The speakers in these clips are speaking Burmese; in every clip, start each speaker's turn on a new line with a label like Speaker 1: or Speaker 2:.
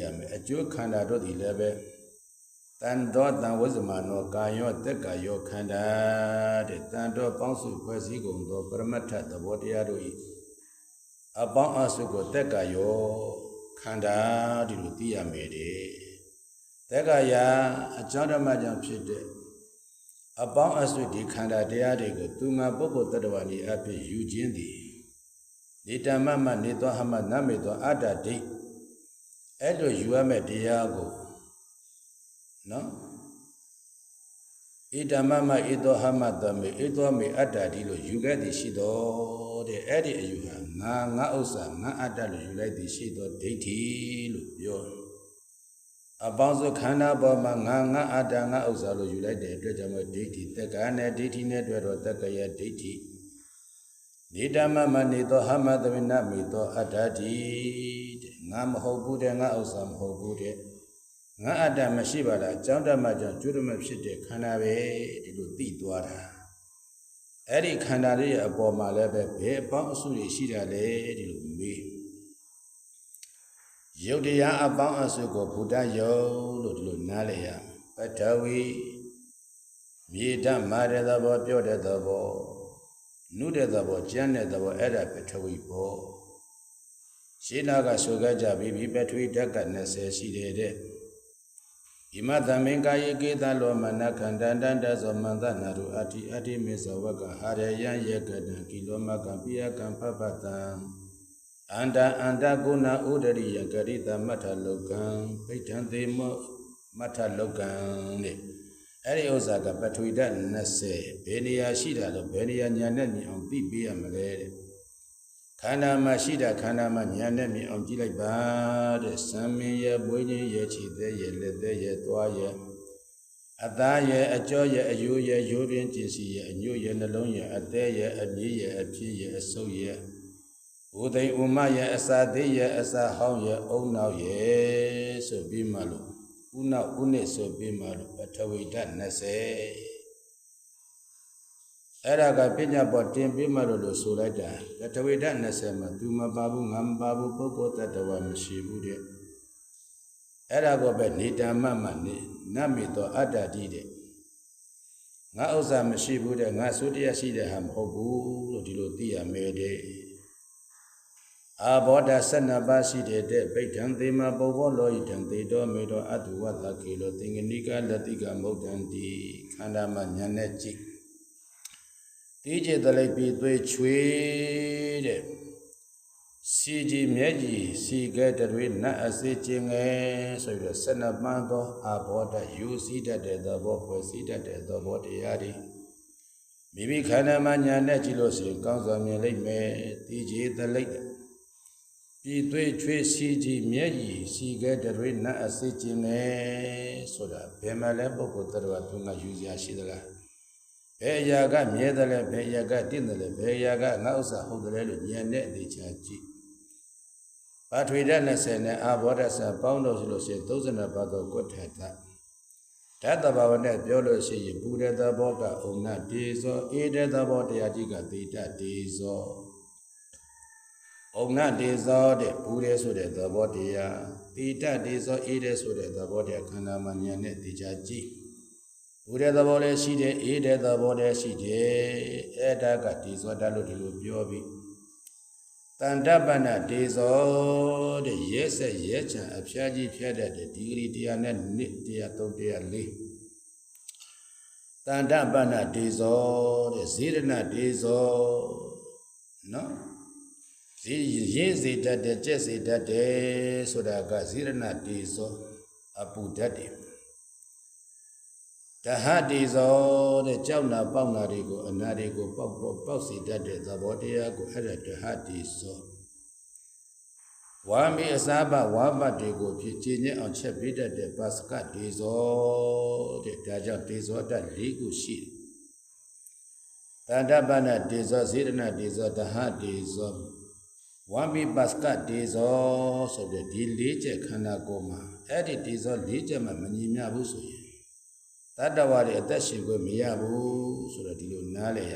Speaker 1: ရမယ်အကျိုးခန္ဓာတို့သည်လည်းပဲတန်တော်တန်ဝိဇ္ဇမနောကာယောတက်ကာယောခန္ဓာတဲ့တန်တော်ပေါင်းစုဖွဲ့စည်းကုန်သောပရမတ္ထသဘောတရားတို့၏အပေါင်းအစုကိုတက်ကာယောခန္ဓာဒီလိုသိရမယ်တဲ့တက်ကာယအကြောင်းဓမ္မကြောင့်ဖြစ်တဲ့အပေါင်းအစုဒီခန္ဓာတရားတွေကိုသူမပုဂ္ဂိုလ်တ attva ဤအဖြစ်ယူခြင်းသည်နေတမမနေသောဟမနမေသောအတ္တဒိဋ္ဌ အဲ့လိုယူရမယ့်တရားကိုနော်ဣဒမမဣသောဟမတမေဣသောမေအတ္တဒီလိုယူခဲ့သည်ရှိတော်တဲ့အဲ့ဒီအယူဟာငါငါဥစ္စာငါအတ္တလို့ယူလိုက်သည်ရှိတော်ဒိဋ္ဌိလို့ပြောအပေါင်းစုခန္ဓာပေါ်မှာငါငါအတ္တငါဥစ္စာလို့ယူလိုက်တဲ့အတွက်ကြောင့်ဒိဋ္ဌိတက္ကနဲ့ဒိဋ္ဌိနဲ့တွေ့တော့တက္ကရဲ့ဒိဋ္ဌိ နေတမမနေသောဟမတမေနမေသောအတ္တတိတဲ့ငါမဟုတ်ဘူးတဲ့ငါဥစ္စာမဟုတ်ဘူးတဲ့ငါအတ္တမရှိပါလားအကြောင်းတမကြောင့်ကျွတ်တမဖြစ်တဲ့ခန္ဓာပဲဒီလိုသိသွားတာအဲ့ဒီခန္ဓာလေးရဲ့အပေါ်မှာလည်းပဲဘယ်အပေါင်းအစုတွေရှိတာလဲဒီလိုမေးယုတ်တရားအပေါင်းအစုကိုဘုဒ္ဓယုတ်လို့ဒီလိုနားလည်ရပထဝီမြေဓာတ်မာတဲ့သဘောပြောတဲ့သဘော နုတဲ့သဘောကျမ်းတဲ့သဘောအဲ့ဒါပထဝီဘောရှင်းနာကဆိုကြကြပြီးပထဝီဓာတ်က20ရှိတယ်တဲ့ဣမသမင်ကာယေကေသလောမနခန္တန္တန္တသောမန္တနာရုအတ္တိအတ္တိမေဇဝကဟာရယံယေကတံကိလောမကံပိယကံဖပတံအန္တအန္တကုဏဥဒရိယဂရိတမထလောကံပိဋ္ဌံသေမောမထလောကံတဲ့ အဲ့ဒီဥစ္စာကပထဝီဓာတ်20ဘယ်နေရာရှိတာလို့ဘယ်နေရာညာနဲ့မြင်အောင်သိပေးရမလဲတဲ့ခန္ဓာမှာရှိတာခန္ဓာမှာဉာဏ်နဲ့မြင်အောင်ကြည့်လိုက်ပါတဲ့သံမင်းရဲ့ပွေးခြင်းရဲ့ခြေသက်ရဲ့လက်သက်ရဲ့သွားရဲ့အသားရဲ့အကြောရဲ့အယိုးရဲ့ရိုးတွင်ကျင်စီရဲ့အညွတ်ရဲ့နှလုံးရဲ့အသေးရဲ့အမြည်ရဲ့အဖြစ်ရဲ့အဆုပ်ရဲ့ဘုသိဥမရဲ့အစာသေးရဲ့အစာဟောင်းရဲ့အုံနောက်ရဲ့ဆိုပြီးမှလို့ ဥနောက်ဥနှစ်ဆိုပြီးမှလို့ပထဝီဓာတ်20အဲ့ဒါကပညာပေါ်တင်ပြီးမှလို့လို့ဆိုလိုက်တာပထဝီဓာတ်20မှာသူမပါဘူးငါမပါဘူးပုဂ္ဂိုလ်တ attva မရှိဘူးတဲ့အဲ့ဒါကိုပဲနေတမမနေနတ်မီတော်အတ္တတိတဲ့ငါဥစ္စာမရှိဘူးတဲ့ငါသုတရားရှိတဲ့ဟာမဟုတ်ဘူးလို့ဒီလိုသိရမယ်တဲ့ အာဘောဓ12ပါးရှိတဲ့တဲ့ဗိဋ္ဌံသေမပုဗ္ဗောလောဣတံသေတော်မေတော်အတုဝတ္တကေလောသင်္ကနိကလတိကမௌတံတိခန္ဓာမှာညာနဲ့ကြည့်တိကျတလိုက်ပြီးသွေးချွေးတဲ့စီကြီးမြဲကြီးစီကဲတတွေနတ်အစေခြင်းငယ်ဆိုပြီးတော့12ပန်းသောအာဘောဓယူစည်းတတ်တဲ့သဘောဖွဲ့စည်းတတ်တဲ့သဘောတရားတွေမိမိခန္ဓာမှာညာနဲ့ကြည့်လို့ရှိရင်ကောင်းစွာမြင်လိမ့်မယ်တိကျတလိုက် ပြည်သွေးချွေးစီကြီးမြဲကြီးစီကဲတတွေနတ်အစေခြင်းငယ်ဆိုတာဘယ်မှာလဲပုဂ္ဂိုလ်တော်သူကယူစရာရှိသလားဘယ်အရာကမြဲတယ်လဲဘယ်အရာကတင့်တယ်လဲဘယ်အရာကငါဥစ္စာဟုတ်တယ်လဲလို့ဉာဏ်နဲ့အသေးချာကြည့်ဘာထွေတဲ့20နဲ့အာဘောဓဆံပေါင်းလို့ဆိုလို့ရှိရင်32ပါးသောကုဋ္ဌတဓာတ်တဘာဝနဲ့ပြောလို့ရှိရင်ပူတဲ့သဘောကအုံနာတေဇောအေးတဲ့သဘောတရားကြီးကသေတတေဇော အုံနာတေဇောတဲ့ပူတဲ့ဆိုတဲ့သဘောတရားသေတတေဇောအေးတဲ့ဆိုတဲ့သဘောတရားခန္ဓာမှာဉာဏ်နဲ့သိချာကြည့်ပူတဲ့သဘောလည်းရှိတယ်အေးတဲ့သဘောလည်းရှိတယ်အဲ့ဒါကတေဇောတလို့ဒီလိုပြောပြီးတန်တပဏဒေဇောတဲ့ရဲဆက်ရဲချံအဖျားကြီးဖျက်တဲ့ဒီဂရီတရားနဲ့နှစ်တရားသုံးတရားလေးတန်တပဏဒေဇောတဲ့ဇေရဏဒေဇောနော် ဇေရေးစေတတ်တဲ့ကျက်စေတတ်တယ်ဆိုတာကဇေရဏဒေဇောအပူဓာတ်တယ်တဟတိဇောတဲ့ကြောက်နာပေါက်နာတွေကိုအနာတွေကိုပေါက်ပေါက်ပေါက်စီတတ်တဲ့သဘောတရားကိုအဲ့ဒါတဟတိဇောဝါမီအစာဘဝါဘတွေကိုဖြစ်ခြင်းနဲ့အောင်ချက်ပေးတတ်တဲ့ပါစကတေဇောတဲ့ဒါကြောင့်တေဇောတတ်၄ခုရှိတယ်တန္တပနတေဇောဇေရဏတေဇောတဟတေဇော ဝါမီပါစကတေဇောဆိုတဲ့ဒီ၄ချက်ခန္ဓာကိုယ်မှာအဲ့ဒီတေဇော၄ချက်မှမညီမျှဘူးဆိုရင်တတ္တဝါတွေအသက်ရှင်ခွင့်မရဘူးဆိုတော့ဒီလိုနားလည်ရ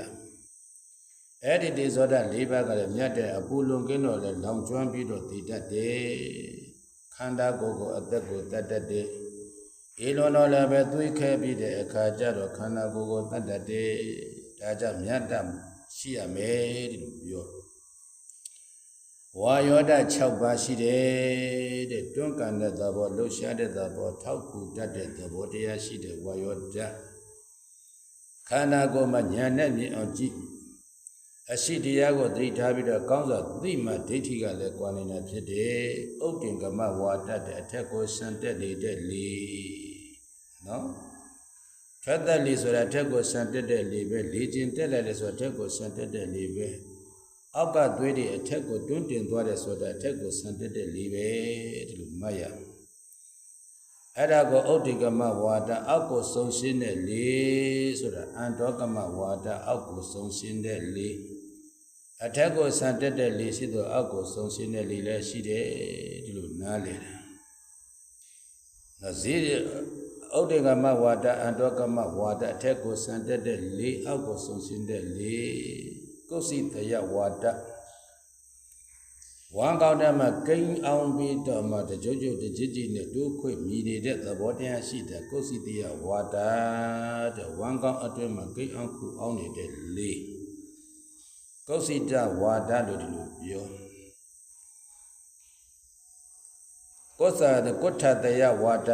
Speaker 1: အဲ့ဒီတေဇောဓာ၄ပါးကလည်းမြတ်တဲ့အပူလွန်ကင်းတော့လည်းလောင်ကျွမ်းပြီးတော့တည်တတ်တယ်ခန္ဓာကိုယ်ကိုအသက်ကိုတတ်တတ်တဲ့အေလွန်တော်လည်းပဲသွေးခဲပြီးတဲ့အခါကျတော့ခန္ဓာကိုယ်ကိုတတ်တတ်တဲ့ဒါကြောင့်မြတ်တတ်ရှိရမယ်ဒီလိုပြော ဝါယောဓ6ပါးရှိတယ်တဲ့တွန်းကန်တဲ့သဘောလှုပ်ရှားတဲ့သဘောထောက်ကူတတ်တဲ့သဘောတရားရှိတဲ့ဝါယောဓခန္ဓာကိုယ်မှာဉာဏ်နဲ့မြင်အောင်ကြည့်အရှိတရားကိုသတိထားပြီးတော့ကောင်းစွာသိမှဒိဋ္ဌိကလည်းကွာနေတာဖြစ်တယ်။ဥဒ္ဒင်္ဂမဝါဒတဲ့အထက်ကိုစံတက်နေတဲ့လေနော်။ထွက်သက်လေဆိုတာအထက်ကိုစံတက်တဲ့လေပဲလေကျင်တက်လာတယ်ဆိုတာအထက်ကိုစံတက်တဲ့လေပဲ။ အောက်ကသွေးတွေအထက်ကိုတွန်းတင်သွားတယ်ဆိုတာအထက်ကိုစံတက်တဲ့လေပဲဒီလိုမှတ်ရမယ်။အဲ့ဒါကိုဥဒ္ဓိကမဝါဒအောက်ကိုဆုံးရှင်းတဲ့လေဆိုတာအန္တောကမဝါဒအောက်ကိုဆုံးရှင်းတဲ့လေအထက်ကိုဆန်တက်တဲ့လေရှိသောအောက်ကိုဆုံးရှင်းတဲ့လေလည်းရှိတယ်ဒီလိုနားလေတယ်။နော်ဇီဥဒ္ဓိကမဝါဒအန္တောကမဝါဒအထက်ကိုဆန်တက်တဲ့လေအောက်ကိုဆုံးရှင်းတဲ့လေ ကုသိတယဝါဒဝမ်းကောင်းတဲ့မှာကိန်းအောင်ပြီးတော့မှတကြွကြွတကြစ်ကြည်နဲ့တိုးခွေမြည်နေတဲ့သဘောတရားရှိတဲ့ကုသိတယဝါဒတဲ့ဝမ်းကောင်းအတွင်းမှာကိန်းအောင်ခုအောင်နေတဲ့လေကုသိတဝါဒလို့ဒီလိုပြောကောသတကုဋ္ဌတယဝါဒ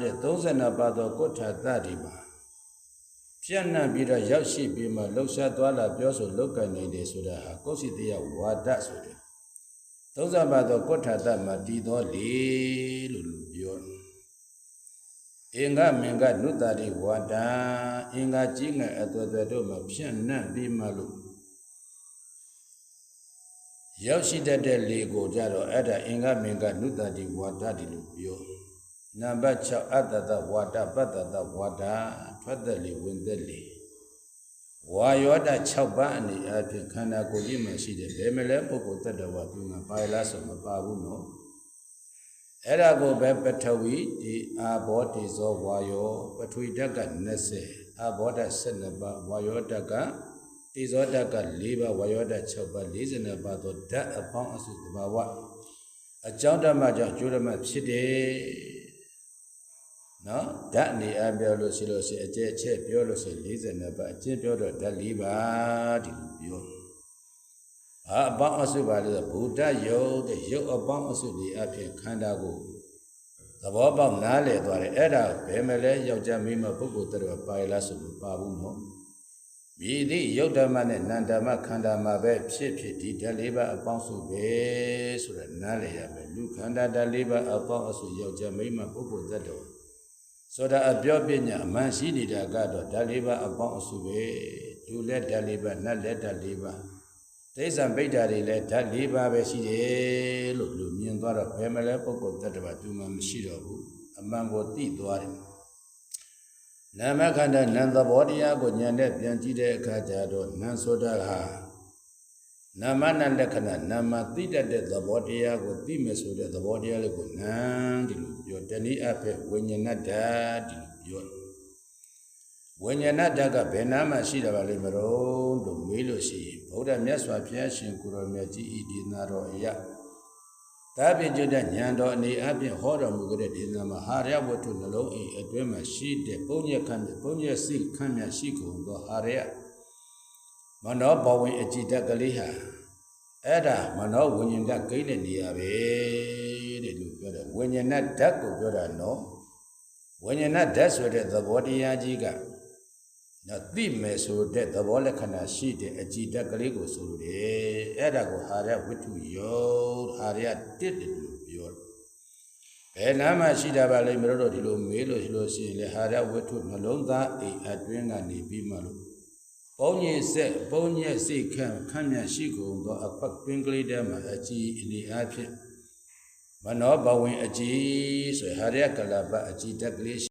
Speaker 1: တဲ့32ပါးသောကုဋ္ဌတတိပါ ပြန့်နှံ့ပြီးတော့ရောက်ရှိပြီးမှလှုပ်ရှားသွားလာပြောဆိုလုပ်ကိုင်နေတယ်ဆိုတာဟာကုသိတယဝါဒဆိုတယ်သုံးစားပါသောကုဋ္ဌတမှာတည်သောလေလို့လူပြောအင်္ဂမင်္ဂနုတ္တာရိဝါဒအင်္ဂကြီးငယ်အသွယ်သွယ်တို့မှာဖြန့်နှံ့ပြီးမှလို့ရောက်ရှိတတ်တဲ့လေကိုကြတော့အဲ့ဒါအင်္ဂမင်္ဂနုတ္တာရိဝါဒဒီလိုပြောနံပါတ်6အတ္တတဝါဒပတ္တတဝါဒ ထွက်သက်လေဝင်သက်လေဝါယောဒ6ပါးအနေအချင်းခန္ဓာကိုယ်ကြီးမှာရှိတဲ့ဘယ်မလဲပုဂ္ဂိုလ်တ attva သူမှာပါလားဆိုမပါဘူးနော်အဲ့ဒါကိုပဲပထဝီဒီအာဘောတိဇောဝါယောပထဝီဓာတ်က20အာဘောဓာတ်12ပါးဝါယောဓာတ်ကတိဇောဓာတ်က4ပါးဝါယောဓာတ်6ပါး40ပါးသောဓာတ်အပေါင်းအစုတဘာဝအကြောင်းဓမ္မကြောင့်ကျိုးဓမ္မဖြစ်တယ် နော်ဓာတ်အနေအပြောလို့ရှိလို့ရှိအကျဲချက်ပြောလို့ရှိ40ပါးအကျင့်ပြောတော့ဓာတ်4ပါးဒီလိုပြောအာအပေါင်းအစုပါလို့ဗုဒ္ဓယုတ်တဲ့ယုတ်အပေါင်းအစုဒီအဖြစ်ခန္ဓာကိုသဘောပေါက်နားလည်သွားတယ်အဲ့ဒါဘယ်မဲ့လဲယောက်ျားမိန်းမပုဂ္ဂိုလ်တော်ပါရလားဆိုလို့ပါဘူးနော်မြည်သည့်ယုတ်ဓမ္မနဲ့နန္ဓမ္မခန္ဓာမှာပဲဖြစ်ဖြစ်ဒီဓာတ်၄ပါးအပေါင်းစုပဲဆိုတော့နားလည်ရမယ်လူခန္ဓာဓာတ်၄ပါးအပေါင်းအစုယောက်ျားမိန်းမပုဂ္ဂိုလ်သတ္တဝါ ဆိုတာအပြောပညာအမှန်ရှိနေတာကတော့ဓာတ်၄ပါးအပေါင်းအစုပဲလူလက်ဓာတ်၄ပါးနတ်လက်ဓာတ်၄ပါးဒိဋ္ဌံပိဋ္ဌာတွေလည်းဓာတ်၄ပါးပဲရှိတယ်လို့လူမြင်သွားတော့ဘယ်မလဲပုဂ္ဂိုလ်တ attva သူမှမရှိတော့ဘူးအမှန်ကိုသိသွားတယ်နာမခန္ဓာနံသဘောတရားကိုဉာဏ်နဲ့ပြန်ကြည့်တဲ့အခါကျတော့နံဆိုတာဟာ နာမနလက္ခဏာနာမသိတတ်တဲ့သဘောတရားကိုသိမယ်ဆိုတဲ့သဘောတရားလေးကိုနံဒီလိုပြောတနည်းအားဖြင့်ဝိညာဏဓာတ်ဒီလိုပြောဝိညာဏဓာတ်ကဘယ်နာမှရှိတာပါလိမ့်မလို့လို့မေးလို့ရှိရင်ဗုဒ္ဓမြတ်စွာဘုရားရှင်ကိုရောမြတ်ကြီးဤဒီနာတော်အရာဒါပြင်ကျွတ်တဲ့ဉာဏ်တော်အနေအချင်းဟောတော်မူကြတဲ့ဒီနာမှာဟာရဝတ္ထုနှလုံးအိမ်အတွင်းမှာရှိတဲ့ပုံညက်ခန့်ပုံညက်စိခန့်မြရှိကုန်သောဟာရ မနောဘဝင်အကြည်တက်ကလေးဟာအဲ့ဒါမနောဝိညာဉ်ဓာတ်ကိန်းတဲ့နေရာပဲတဲ့လို့ပြောတယ်ဝိညာဉ်ဓာတ်ကိုပြောတာနော်ဝိညာဉ်ဓာတ်ဆိုတဲ့သဘောတရားကြီးကနော်သိမယ်ဆိုတဲ့သဘောလက္ခဏာရှိတဲ့အကြည်တက်ကလေးကိုဆိုလိုတယ်အဲ့ဒါကိုဟာရဝိတ္ထုယောဟာရတစ်တယ်လို့ပြောတယ်ဘယ်နာမှရှိတာပါလိမ့်မလို့တော့ဒီလိုမေးလို့ရှိလို့ရှိရင်လေဟာရဝိတ္ထုနှလုံးသားအိမ်အတွင်းကနေပြီးမှလို့ ပုံညင်ဆက်ပုံညက်စိတ်ခံခန့်မြရှိကုန်သောအခွက်တွင်းကလေးထဲမှာအကြည်အနေအဖြစ်မနောဘဝင်အကြည်ဆိုဟာရကလပအကြည်တက်ကလေး